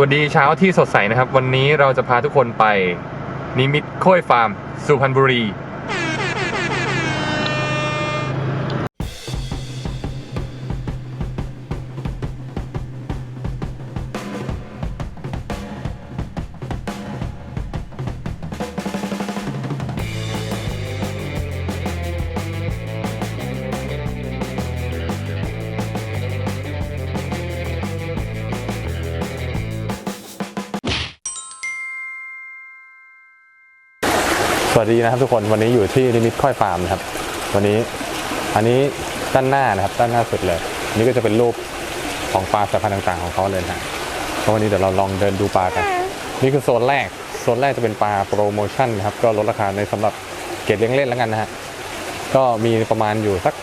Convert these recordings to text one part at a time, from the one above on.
วัสดีเช้าที่สดใสนะครับ วันนี้เราจะพาทุกคนไป นิมิตโค้ยฟาร์ม สุพรรณบุรี สวัสดีนะครับทุกคนวันนี้อยู่ที่นิมิตค่อยฟาร์มนะครับ วันนี้อันนี้ด้านหน้านะครับ ด้านหน้าสุดเลยอันนี้ก็จะเป็นรูปของปลาสายพันธุ์ต่างๆของเขาเลยนะเพราะวันนี้เดี๋ยวเราลองเดินดูปลากัน นี่คือโซนแรกโซนแรกจะเป็นปลาโปรโมชั่นนะครับ ก็ลดราคาในสำหรับเกรดเลี้ยงเล่นแล้วกันนะฮะก็มีประมาณอยู่สัก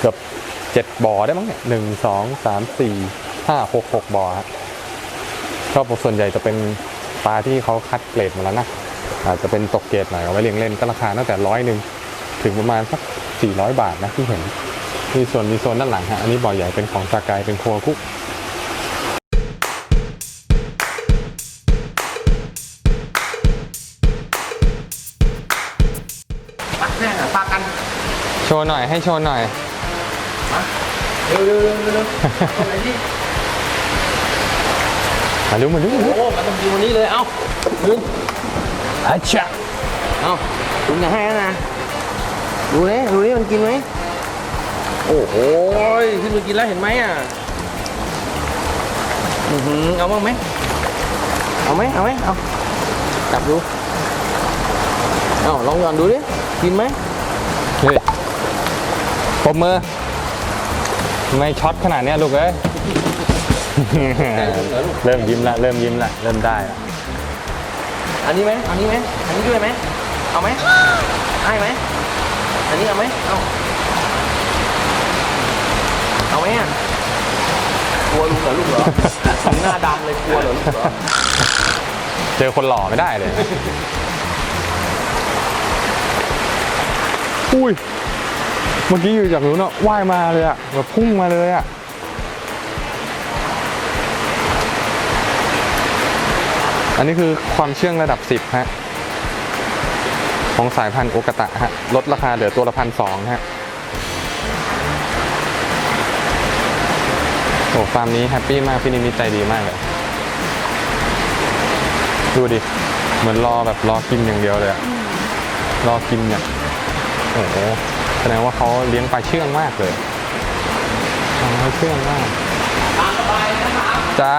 เกือบเจ็ดบ่อได้มั้งเนี่ยหนึ่งสองสามสี่ห้าหกหกบ่อฮะก็ส่วนใหญ่จะเป็นปลาที่เขาคัดเกรดมาแล้วนะ อาจจะเป็นตกเกรดหน่อยเอาไว้เลี้ยงเล่นก็ราคาตั้งแต่ร้อยหนึ่งถึงประมาณสัก 400 บาทนะที่เห็นมีส่วนมีโซนด้านหลังฮะอันนี้บ่อใหญ่เป็นของสากายเป็นครัวคุกปักแน่ปากกันโชว์หน่อยให้โชว์หน่อยเร็วเร็วเร็วเร็วตรงไหนที่มาดูมาดูมาดูโอ้มาตรงทีวันนี้เลยเอ้ามึง อาชะเอ้าคุณอย่าให้นะ ดูนี่ดูนี่มันกินไหม โอ้โหขึ้นมากินแล้วเห็นไหมอะ อือหือเอาบ้างไหม เอาไหมเอาไหมเอา จับดู เอ้าลองหย่อนดูดิ กินไหมเฮ้ยปมมือ ไม่ช็อตขนาดเนี้ยลูกเอ้ย เริ่มยิ้มละ เริ่มยิ้มละ เริ่มได้ละ อันนี้ไหมอันนี้ไหมอันนี้ด้วยไหมเอาไหมให้ไหมอันนี้เอาไหมเอาเอาไหมอะกลัวลุงเหรอลูกเหรอหน้าดำเลยกลัวเหรอลูกเหรอเจอคนหล่อไม่ได้เลย อุ้ย เมื่อกี้อยู่จากนู้นอะว่ายมาเลยอะแบบพุ่งมาเลยอะ อันนี้คือความเชื่องระดับ 10 ฮะ ของสายพันธุ์โอกาตะฮะ ลดราคาเหลือตัวละพันสองฮะ โอ้ฟาร์มนี้แฮปปี้มาก พี่นิมิตใจดีมากเลย ดูดิ เหมือนรอแบบรอกินอย่างเดียวเลยอะรอกินเนี่ยโอ้โหแสดงว่าเขาเลี้ยงปลาเชื่องมากเลยปลาเชื่องมากจ้า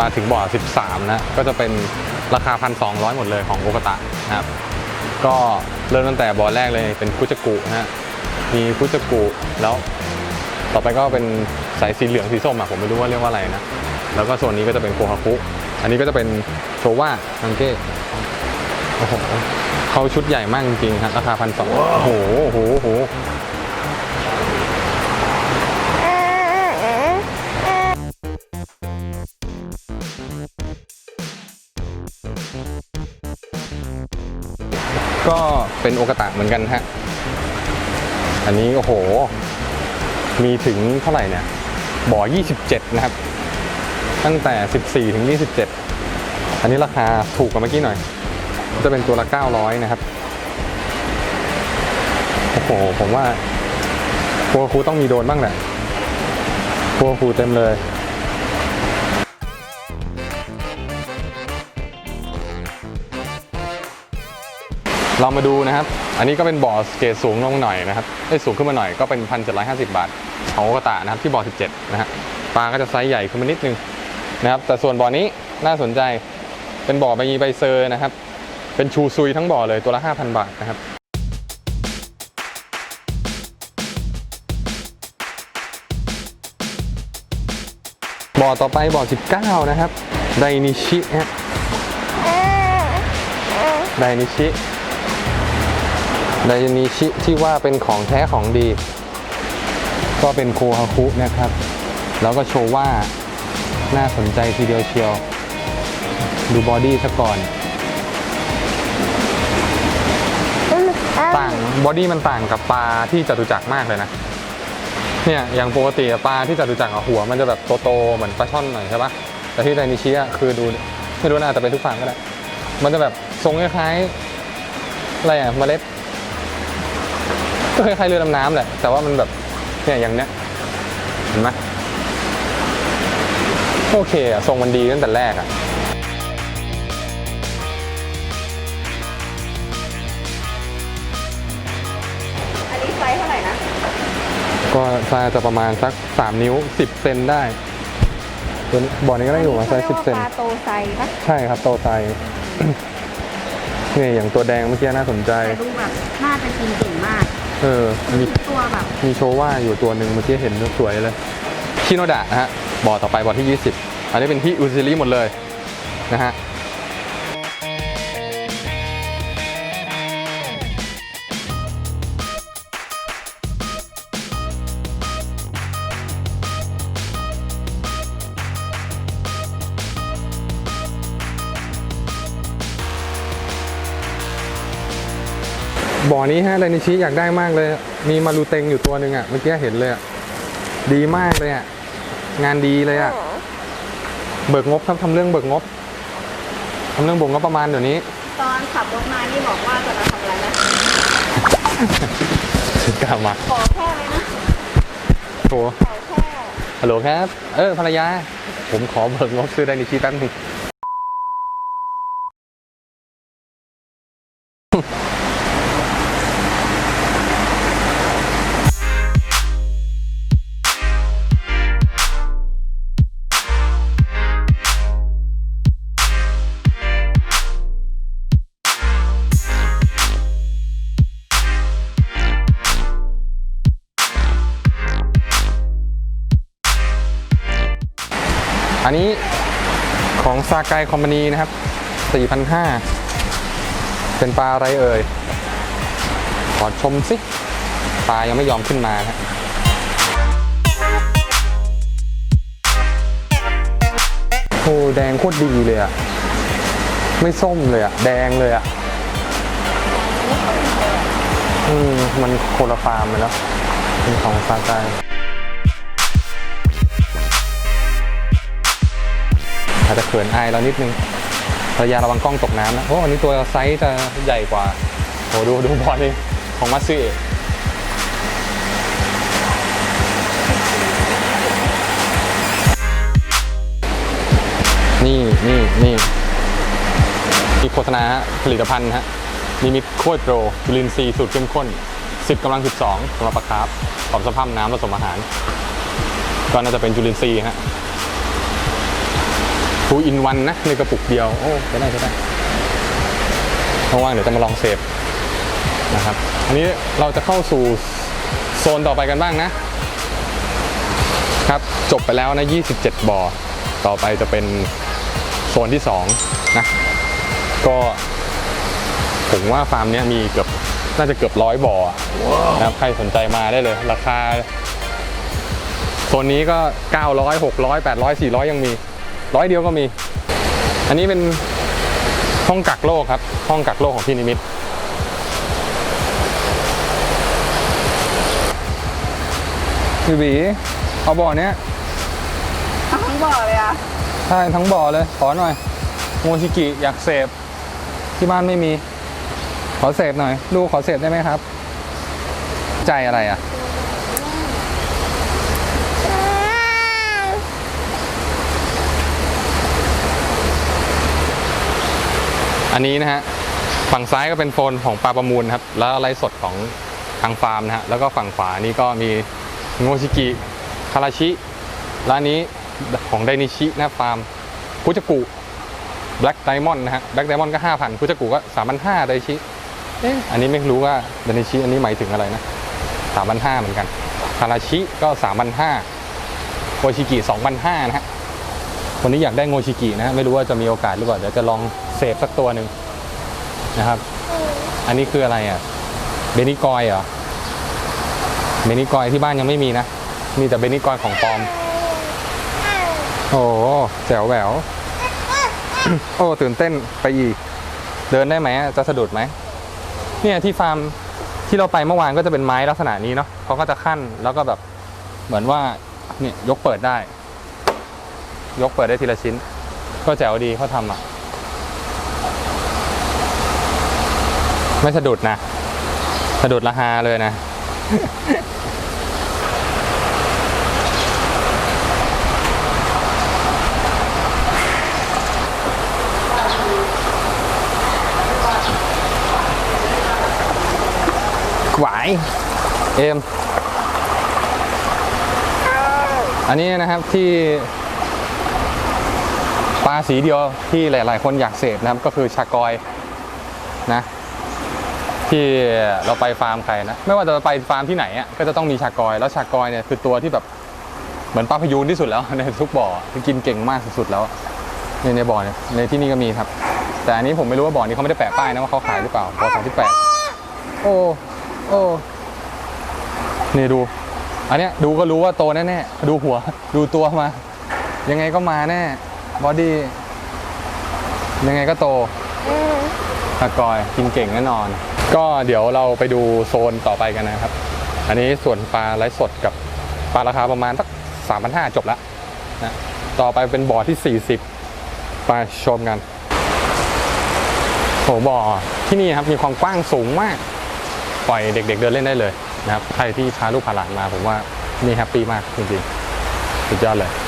มาถึงบ่อ 13 นะ ก็จะเป็นราคา 1,200 หมดเลยของโอกตะนะครับ ก็เริ่มตั้งแต่บ่อแรกเลยเป็นคุจกุนะฮะ มีคุจกุแล้วต่อไปก็เป็นสายสีเหลืองสีส้มอะผมไม่รู้ว่าเรียกว่าอะไรนะ แล้วก็ส่วนนี้ก็จะเป็นโคฮาคุอันนี้ก็จะเป็นโชว่าทังเก้โอ้โหเขาชุดใหญ่มากจริงๆครับราคาพันสองโอ้โหโอ้โหโอ้โหก็เป็นโอกาตะเหมือนกันฮะ อันนี้โอ้โห มีถึงเท่าไหร่เนี่ย บ่อ 27 นะครับ ตั้งแต่ 14 ถึง 27 อันนี้ราคาถูกกว่าเมื่อกี้หน่อย จะเป็นตัวละ 900 นะครับ โอ้โห ผมว่าครัวครูต้องมีโดนบ้างแหละครัวครูเต็มเลย เรามาดูนะครับ อันนี้ก็เป็นบ่อสเกตสูงลงหน่อยนะครับไอ้ยสูงขึ้นมาหน่อยก็เป็นพันเจ็ดร้อยห้าสิบบาทของโอกาตะนะครับที่บ่อสิบเจ็ดนะฮะปลาก็จะไซส์ใหญ่ขึ้นมานิดนึงนะครับ แต่ส่วนบ่อนี้น่าสนใจเป็นบ่อใบยีใบเซอร์นะครับ เป็นชูซุยทั้งบ่อเลยตัวละห้าพันบาทนะครับบ่อต่อไปบ่อ 19 นะครับ ไดนิชิฮะไดนิชิ ไดนิชิที่ว่าเป็นของแท้ของดี ก็เป็นโคฮาคุนะครับ แล้วก็โชว่าน่าสนใจทีเดียวเชียว ดูบอดี้ซะก่อน ต่างบอดี้มันต่างกับปลาที่จตุจักรมากเลยนะ เนี่ยอย่างปกติปลาที่จตุจักรหัวมันจะแบบโตๆเหมือนปลาช่อนหน่อยใช่ปะแต่ที่ไดนิชิอะคือดูไม่รู้นะอาจจะเป็นทุกฝั่งก็ได้ มันจะแบบทรงคล้ายๆอะไรอะเมล็ด ก็คล้ายๆเรือดำน้ำแหละ แต่ว่ามันแบบเนี่ยอย่างเนี้ยเห็นไหมโอเคอะทรงมันดีตั้งแต่แรกอะอันนี้ไซส์เท่าไหร่นะ ก็ไซส์จะประมาณสัก 3 นิ้ว 10 เซนได้ตัวนี้บ่อนี้ก็ได้อยู่ประมาณไซส์10 เซน ปลาโตไซส์ปะใช่ครับโตไซเนี่ยอย่างตัวแดงเมื่อกี้น่าสนใจ แต่ดูแบบน่าจะกินเก่งมาก เออ มีตัวแบบมีโชว่าอยู่ตัวหนึ่งเมื่อกี้เห็นสวยเลย ชิโนดะนะฮะบ่อต่อไปบ่อที่ 20 อันนี้เป็นที่อุซิลิหมดเลยนะฮะ บ่อนี้ฮะไดนิชิอยากได้มากเลย มีมารูเต็งอยู่ตัวหนึ่งอะเมื่อกี้เห็นเลยอะดีมากเลยอะงานดีเลยอะเบิกงบครับทำเรื่องเบิกงบทำเรื่องเบิกงบประมาณเดี๋ยวนี้ ตอนขับรถมานี่บอกว่าจะมาทำอะไรนะกล้ามาขอแค่เลยนะโถขอแค่ฮัลโหลครับ เออภรรยา ผมขอเบิกงบซื้อไดนิชิแป๊บหนึง อันนี้ของซากายคอมพานีนะครับ4,500 เป็นปลาอะไรเอ่ย ขอชมสิ ปลายังไม่ยอมขึ้นมานะโอ้แดงโคตรดีเลยอะไม่ส้มเลยอะแดงเลยอะอืม มันโคลฟาร์มเลยเนะเป็นของซากาย อาจจะเขินอายเรานิดนึงภรรยาระวังกล้องตกน้ำนะโอ้อันนี้ตัวไซส์จะใหญ่กว่าโอ้ดูดูบอลนี่ของมาซึเอะนี่นี่นี่มีโฆษณาฮะผลิตภัณฑ์ฮะนิมิตโคตรโปรจุลินทรีย์สูตรเข้มข้น 10กำลัง 12สำหรับปลาคาร์ฟปรับสภาพน้ำผสมอาหาร ก็น่าจะเป็นจุลินทรีย์ฮะ ทูอินวันนะในกระปุกเดียว โอ้ใช้ได้ใช้ได้ว่างๆเดี๋ยวจะมาลองเสพนะครับอันนี้เราจะเข้าสู่โซนต่อไปกันบ้างนะครับ จบไปแล้วนะ 27 บ่อ ต่อไปจะเป็นโซนที่2นะก็ผมว่าฟาร์มเนี้ยมีเกือบน่าจะเกือบร้อยบ่อนะครับใครสนใจมาได้เลย ราคาโซนนี้ก็ 900 600 800 400 ยังมี ร้อยเดียวก็มี อันนี้เป็นห้องกักโรคครับ ห้องกักโรคของพี่นิมิตพี่บีเอาบ่อเนี้ยเอาทั้งบ่อเลยอะใช่ทั้งบ่อเลย ขอหน่อย โมชิกิอยากเสพที่บ้านไม่มี ขอเสพหน่อย ลูกขอเสพได้ไหมครับ ใจอะไรอะ อันนี้นะฮะฝั่งซ้ายก็เป็นโฟนของปลาประมูลครับแล้วไลฟ์สดของทางฟาร์มนะฮะแล้วก็ฝั่งขวานี่ก็มีโงชิกิคาราชิร้านนี้ของไดนิชินะฟาร์มคุจกุแบล็กไดมอนด์นะฮะแบล็กไดมอนด์ก็5,000คุจกุก็3,500ไดชิเอ๊ะอันนี้ไม่รู้ว่าไดนิชิอันนี้หมายถึงอะไรนะ3,500เหมือนกันคาราชิก็3,500โงชิกิ2,500นะฮะ คนนี้อยากได้โงชิกินะไม่รู้ว่าจะมีโอกาสหรือเปล่าเดี๋ยวจะลองเสพสักตัวหนึ่งนะครับ อันนี้คืออะไรอะเบนิกอยเหรอเบนิกอยที่บ้านยังไม่มีนะ มีแต่เบนิกอยของปลอม โอ้โหแจ๋วแหววโอ้ตื่นเต้นไปอีก เดินได้ไหมจะสะดุดไหมเนี่ยที่ฟาร์มที่เราไปเมื่อวานก็จะเป็นไม้ลักษณะนี้เนาะเขาก็จะขั้นแล้วก็แบบเหมือนว่าเนี่ยยกเปิดได้ ยกเปิดได้ทีละชิ้น ก็แจ๋วดีเขาทำอะ ไม่สะดุดนะ สะดุดละฮาเลยนะหวายเอมอันนี้นะครับที่ ปลาสีเดียวที่หลาย ๆ คนอยากเสพนะครับก็คือชากอยนะที่เราไปฟาร์มใครนะไม่ว่าจะไปฟาร์มที่ไหนอะก็จะต้องมีชากอย แล้วชากอยเนี่ยคือตัวที่แบบเหมือนปลาพยูนที่สุดแล้วในทุกบ่อคือกินเก่งมากสุดๆแล้วในในบ่อเนี่ยในที่นี่ก็มีครับ แต่อันนี้ผมไม่รู้ว่าบ่อนี้เขาไม่ได้แปะป้ายนะว่าเขาขายหรือเปล่าบ่อสองที่แปดโอ้โอ้นี่ดู อันเนี้ยดูก็รู้ว่าโตแน่ๆดูหัว ดูตัวมา ยังไงก็มาแน่ บอดี้ยังไงก็โตตะกอยกินเก่งแน่นอน ก็เดี๋ยวเราไปดูโซนต่อไปกันนะครับ อันนี้ส่วนปลาไร้สดกับปลาราคาประมาณสักสามพันห้าจบแล้วนะต่อไปเป็นบ่อที่ 40 ไปชมกันโหบ่อที่นี่ครับมีความกว้างสูงมาก ปล่อยเด็ก ๆ เดินเล่นได้เลยนะครับใครที่พาลูกพาหลานมาผมว่านี่แฮปปี้มากจริงๆสุดยอดเลยเ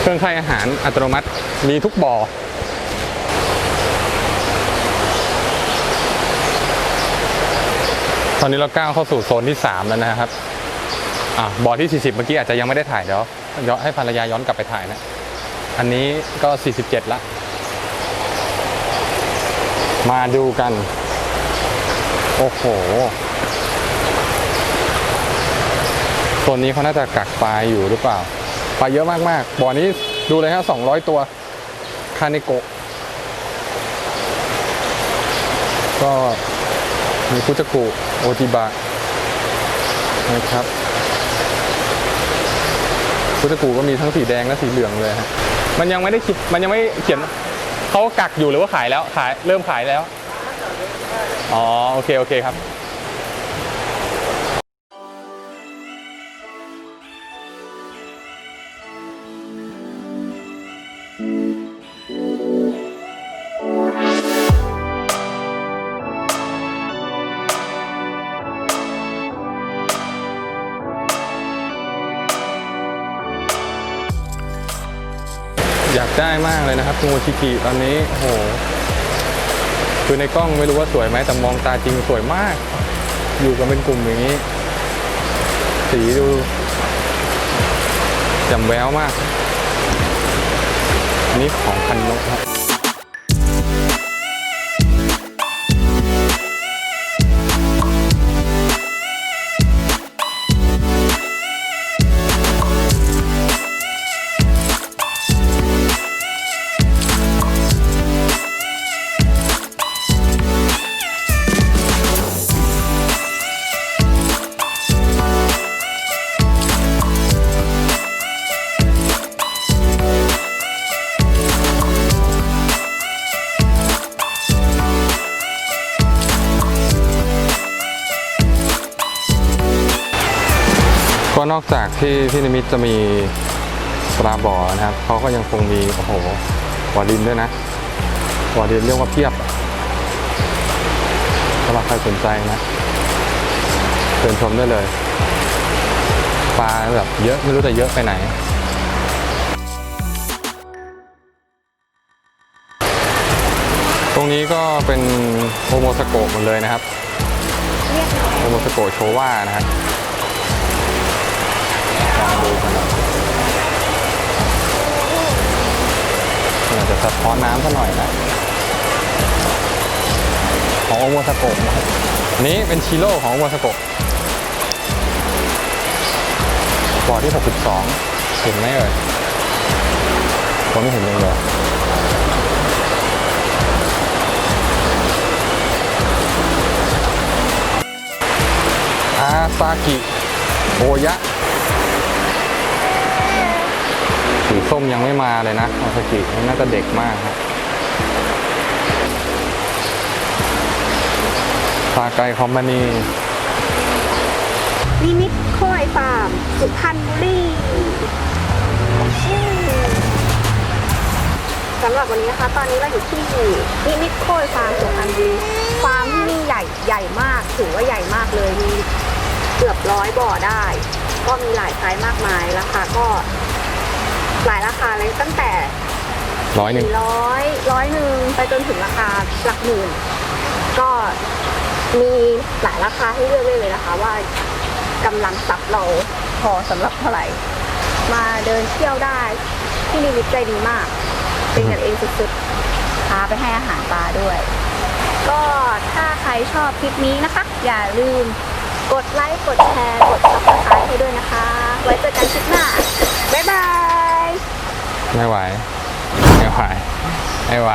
เครื่องให้อาหารอัตโนมัติมีทุกบ่อตอนนี้เราก้าวเข้าสู่โซนที่ 3 แล้วนะครับอะบอที่ 40 เมื่อกี้อาจจะยังไม่ได้ถ่ายเดี๋ยวย้อนให้ภรรยาย้อนกลับไปถ่ายนะ อันนี้ก็ 47 ละ มาดูกัน โอ้โหโซนนี้เขาน่าจะกักปลาอยู่หรือเปล่า ปลาเยอะมากๆบ่อนี้ดูเลยฮะ200 ตัว คาเนโกะ ก็มีคุจกุโอจิบะนะครับคุจกุก็มีทั้งสีแดงและสีเหลืองเลยฮะมันยังไม่ได้คิดมันยังไม่เขียนเขากักอยู่หรือว่าขายแล้วขายเริ่มขายแล้ว อ๋อ โอเค โอเคครับ มากเลยนะครับโมชิกิตอนนี้โหคือในกล้องไม่รู้ว่าสวยไหมแต่มองตาจริงสวยมาก อยู่กันเป็นกลุ่มอย่างนี้ สีดูแจ่มแววมาก นี่ของคันนกครับ อกจากที่ที่นิมิตจะมีปลาบ่อนะครับเขาก็ยังคงมีโอ้โหบ่อดินด้วยนะบ่อดินเรียกว่าเพียบสำหรับใครสนใจนะเชิญชมได้เลย ปลาแบบเยอะไม่รู้จะเยอะไปไหนตรงนี้ก็เป็นโฮโมสโกปหมดเลยนะครับโอโมสโกโชว่านะครับ ดูกันหน่อยอาจะสะท้อนน้ำซะหน่อยนะของโอโมสโกนะครับนี้เป็นชิโร่ของโอโมสโกบอที่ 62 เห็นไหมเอ่ยผมไม่เห็นเลยเลยอาซากิโอยะ สีส้มยังไม่มาเลยนะอาซากิน่าจะเด็กมากครับซาไกคอมพานีลิมิตค่อยฟาร์มสุพรรณบุรีสำหรับวันนี้นะคะ ตอนนี้เราอยู่ที่ลิมิตโคยฟาร์มสุพรรณบุรีฟาร์มที่นี่ใหญ่ใหญ่มากถือว่าใหญ่มากเลยมีเกือบร้อยบ่อได้ ก็มีหลายไซส์มากมายราคาก็ หลายราคาเลยตั้งแต่ร้อยหนึ่งสี่ร้อยร้อยหนึ่งไปจนถึงราคาหลักหมื่น ก็มีหลายราคาให้เลือกได้เลยนะคะ ว่ากำลังทรัพย์เราพอสำหรับเท่าไหร่ มาเดินเที่ยวได้ที่นี่วิทใจดีมาก เป็นกันเองสุดๆพาไปให้อาหารปลาด้วย ก็ถ้าใครชอบคลิปนี้นะคะ อย่าลืมกดไลค์ กดแชร์ กด subscribe ให้ด้วยนะคะ ไว้เจอกันคลิปหน้า บ๊ายบาย ไม่ไหว ไม่ไหว ไม่ไหว